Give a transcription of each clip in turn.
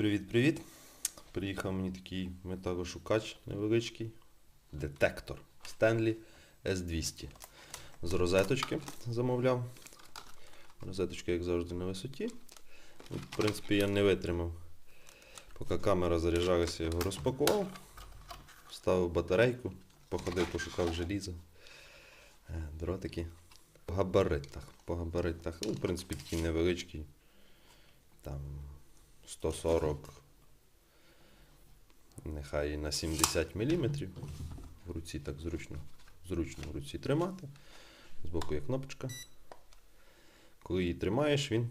Привіт-привіт. Приїхав мені такий металошукач невеличкий. Детектор Stanley S200. З розеточки замовляв. Розеточка, як завжди, на висоті. Ну, В принципі, я не витримав. Поки камера заряджалася, його розпакував, вставив батарейку, походив, пошукав желізо. Е, Дротики. По габаритах. По габаритах. Ну, в принципі, такий невеличкий. Там 140, нехай на 70 мм. В руці так зручно, зручно в руці тримати. Збоку є кнопочка. Коли її тримаєш, він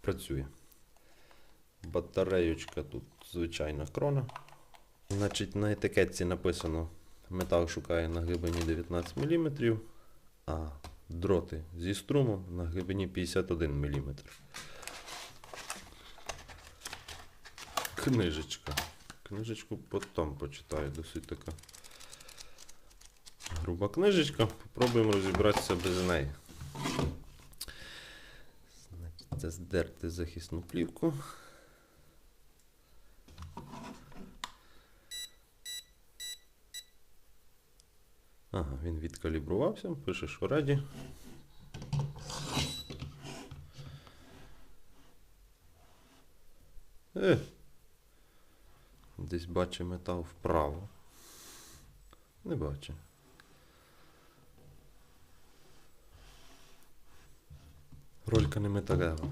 працює. Батареючка тут звичайна крона. Значить, на етикетці написано метал шукає на глибині 19 мм, а дроти зі струмом на глибині 51 мм. Книжечка. Книжечку потім почитаю, досить така. Груба книжечка. Попробуємо розібратися без неї. Це здерти захисну плівку. Ага, він відкалібрувався, пише, що раді. Е, Десь бачу метал вправо. Не бачу. Ролька не металева.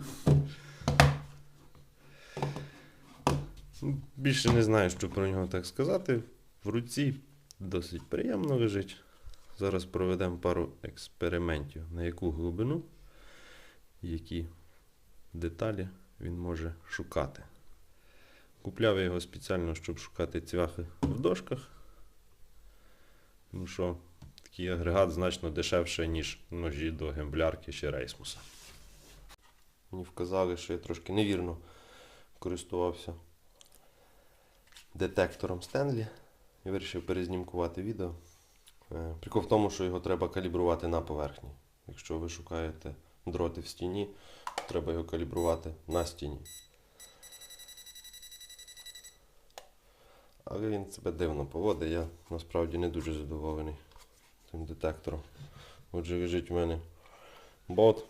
Більше не знаю, що про нього так сказати. В руці досить приємно лежить. Зараз проведемо пару експериментів, на яку глибину, які деталі він може шукати. Купляв я його спеціально, щоб шукати цвяхи в дошках. Тому що такий агрегат значно дешевше, ніж ножі до гемблярки чи рейсмуса. Мені вказали, що я трошки невірно користувався детектором Стенлі і вирішив перезнімкувати відео. Е, Прикол в тому, що його треба калібрувати на поверхні. Якщо ви шукаєте дроти в стіні, треба його калібрувати на стіні. Але він себе дивно поводить, я насправді не дуже задоволений цим детектором. Отже, лежить у мене бот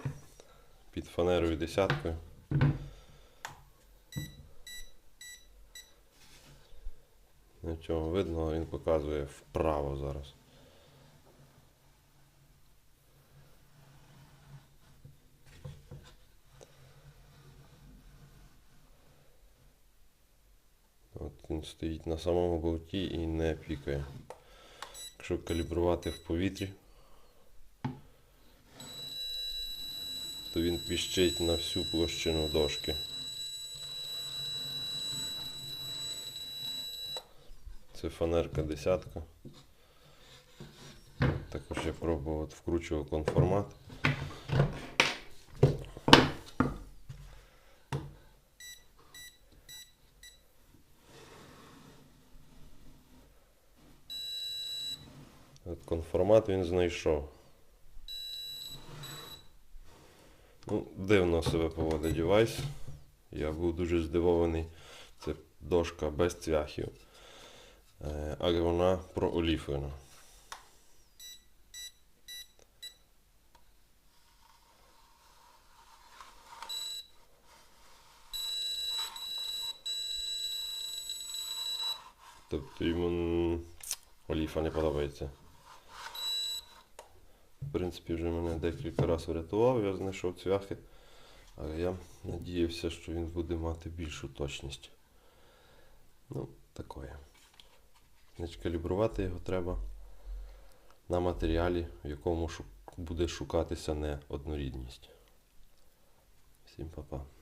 під фанерою десяткою. Нічого видно, він показує вправо зараз. От він стоїть на самому болті і не пікає. Якщо калібрувати в повітрі, то він піщить на всю площину дошки. Це фанерка десятка. Також я пробував вкручував конформат. От конформат він знайшов. Ну, дивно себе поводить девайс. Я був дуже здивований. Це дошка без цвяхів. Але вона прооліфлена. Тобто йому оліфа не подобається. Принципі, вже мене декілька разів врятував, я знайшов цвяхи, але я надіявся, що він буде мати більшу точність. Ну, такое. Значить, калібрувати його треба на матеріалі, в якому буде шукатися неоднорідність. Всім па-па.